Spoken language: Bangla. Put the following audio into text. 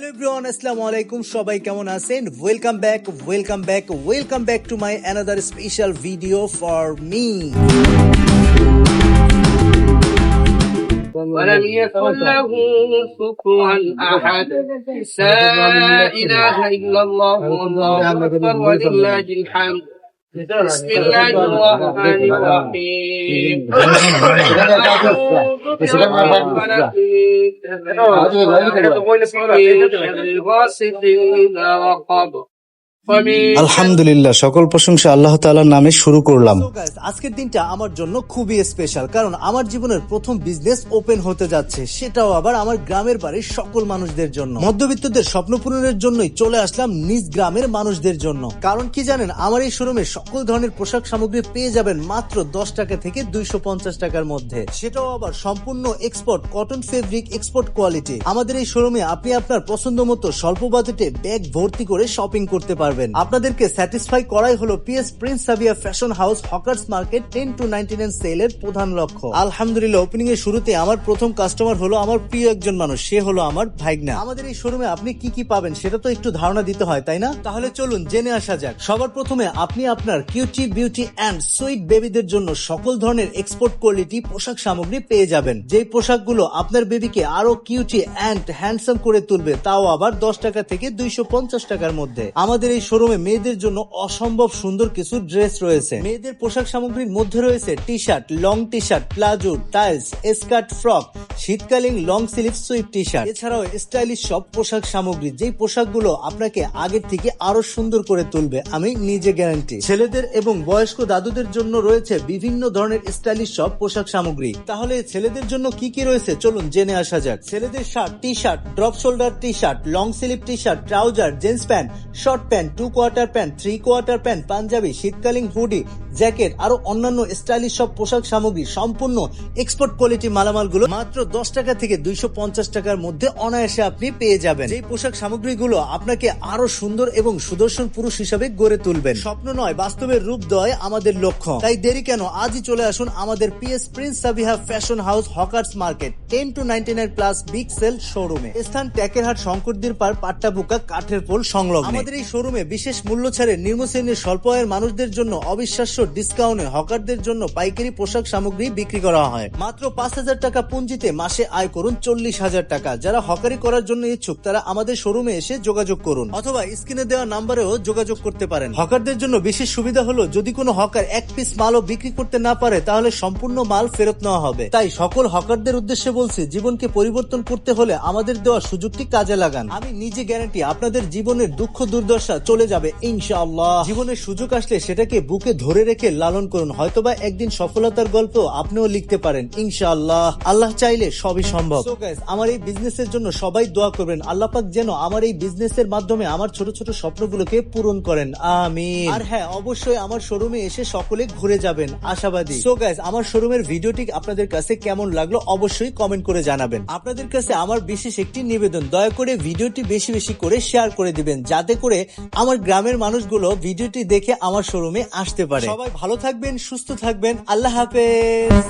আসসালামু আলাইকুম সবাই কেমন আছেন welcome back welcome back welcome back to my another special video for me ولم يكن له كفوا أحد لا إله إلا الله والله أكبر ولله الحمد بسم الله الرحمن الرحيم غاسق إذا وقب ومن আলহামদুলিল্লাহ সকল প্রশংসা আল্লাহ তাআলার নামে শুরু করলাম। আজকের দিনটা আমার জন্য খুবই স্পেশাল কারণ আমার জীবনের প্রথম বিজনেস ওপেন হতে যাচ্ছে সেটাও আবার আমার গ্রামের বাড়ির সকল মানুষদের জন্য। মধ্যবিত্তদের স্বপ্ন পূরণের জন্যই চলে আসলাম নিজ গ্রামের মানুষদের জন্য। কারণ কি জানেন আমার এই শোরুমে সকল ধরনের পোশাক সামগ্রী পেয়ে যাবেন মাত্র দশ টাকা থেকে দুইশো পঞ্চাশ টাকার মধ্যে। সেটাও আবার সম্পূর্ণ export cotton fabric export quality আমাদের এই শোরুমে আপনি আপনার পছন্দ মতো স্বল্প বাজেটে ব্যাগ ভর্তি করে শপিং করতে পারবেন। আপনাদেরকে স্যাটিসফাই করাই হলো PS Prince Sabia fashion house hawkers market ten two ninety nine সেলের প্রধান লক্ষ্য। আলহামদুলিল্লাহ ওপেনিং এর শুরুতে আমার প্রথম কাস্টমার হলো আমার প্রিয় একজন মানুষ, সে হলো আমার ভাইগনা। আমাদের এই শোরুমে আপনি কি কি পাবেন সেটা তো একটু ধারণা দিতে হয়, তাই না? তাহলে চলুন জেনে আসা যাক। সবার প্রথমে আপনি আপনার কিউটি বিউটি অ্যান্ড সুইট বেবিদের জন্য সকল ধরনের এক্সপোর্ট কোয়ালিটি পোশাক সামগ্রী পেয়ে যাবেন। যেই পোশাকগুলো আপনার বেবিকে আরও কিউটি অ্যান্ড হ্যান্ডসাম করে তুলবে, তাও আবার দশ টাকা থেকে দুইশো পঞ্চাশ টাকার মধ্যে। আমাদের এই শোরুমে মেয়েদের জন্য অসম্ভব সুন্দর কিছু ড্রেস রয়েছে। মেয়েদের পোশাক সামগ্রীর মধ্যে রয়েছে T shirt long T shirt palazzo, tiles, skirt, frock, শীতকালীন long sleeve sweep T shirt এছাড়াও স্টাইলিশ সব পোশাক সামগ্রী, যেই পোশাকগুলো আপনাকে আগের থেকে আরও সুন্দর করে তুলবে, আমি নিজে গ্যারান্টি ছেলেদের এবং বয়স্ক দাদুদের জন্য রয়েছে বিভিন্ন ধরনের স্টাইলিশ সব পোশাক সামগ্রী। তাহলে ছেলেদের জন্য কি কি রয়েছে? চলুন জেনে আসা যাক। ছেলেদের shirt T shirt drop shoulder T shirt long sleeve T shirt trouser, jeans pant, short pant two quarter pant three quarter pant panjabi, শীতকালীন হুডি, জ্যাকেট, আরও অন্যান্য স্টাইলিশ সব পোশাক সামগ্রী সম্পূর্ণ এক্সপোর্ট কোয়ালিটি মালামালগুলো মাত্র দশ টাকা থেকে দুইশো পঞ্চাশ টাকার মধ্যে অনায়াসে আপনি পেয়ে যাবেন। এই পোশাক সামগ্রীগুলো আপনাকে আরও সুন্দর এবং সুদর্শন পুরুষ হিসাবে গড়ে তুলবেন। স্বপ্ন নয় বাস্তবের রূপ দেওয়াই আমাদের লক্ষ্য। তাই দেরি কেন, আজই চলে আসুন আমাদের PS Prince Sabiha fashion house hawkers market ten two ninety nine plus big sale শোরুমে স্থান ট্যাকেরহাট শঙ্করদির পার পাট্টাবুকা কাঠের পোল সংলগ্ন। আমাদের এই শোরুমে বিশেষ মূল্য ছাড়ে নিম্ন শ্রেণির স্বল্প আয়ের মানুষদের জন্য অবিশ্বাস্য ডিসকাউন্টে হকারদের জন্য পাইকারি পোশাক সামগ্রী বিক্রি করা হয়। মাত্র পাঁচ হাজার টাকা পুঁজিতে মাসে আয় করুন চল্লিশ হাজার টাকা। যারা হকারি করার জন্য ইচ্ছুক, তারা আমাদের শোরুমে এসে যোগাযোগ করুন। অথবা স্ক্রিনে দেওয়া নাম্বারেও যোগাযোগ করতে পারেন। হকারদের জন্য বিশেষ সুবিধা হলো, যদি কোনো হকার এক পিস মালও বিক্রি করতে না পারে, তাহলে সম্পূর্ণ মাল ফেরত নেওয়া হবে। তাই সকল হকারদের উদ্দেশ্যে বলছি, জীবনকে পরিবর্তন করতে হলে আমাদের দেওয়া সুযোগটি কাজে লাগান। আমি নিজে গ্যারান্টি আপনাদের জীবনের দুঃখ দুর্দশা চলে যাবে, ইনশাআল্লাহ। জীবনের সুযোগ আসলে সেটাকে বুকে ধরে রেখে লালন করুন। হয়তোবা একদিন সফলতার গল্প আপনিও লিখতে পারেন, ইনশাআল্লাহ। আল্লাহ চাইলে সবই সম্ভব। আমার এই বিজনেসের জন্য সবাই দোয়া করবেন। আল্লাহ পাক যেন আমার এই বিজনেসের মাধ্যমে আমার ছোট ছোট স্বপ্নগুলোকে পূরণ করেন। আমি আর হ্যাঁ অবশ্যই আমার শোরুমে এসে সকলে ঘুরে যাবেন, আশাবাদী। সো গাইস আমার শোরুমের ভিডিওটি আপনাদের কাছে কেমন লাগল অবশ্যই কমেন্ট করে জানাবেন। আপনাদের কাছে আমার বিশেষ একটি নিবেদন। দয়া করে ভিডিওটি বেশি বেশি করে শেয়ার করে দিবেন, যাতে করে আমার গ্রামের মানুষগুলো ভিডিওটি দেখে আমার শোরুমে আসতে পারে। সবাই ভালো থাকবেন, সুস্থ থাকবেন। আল্লাহ হাফেজ।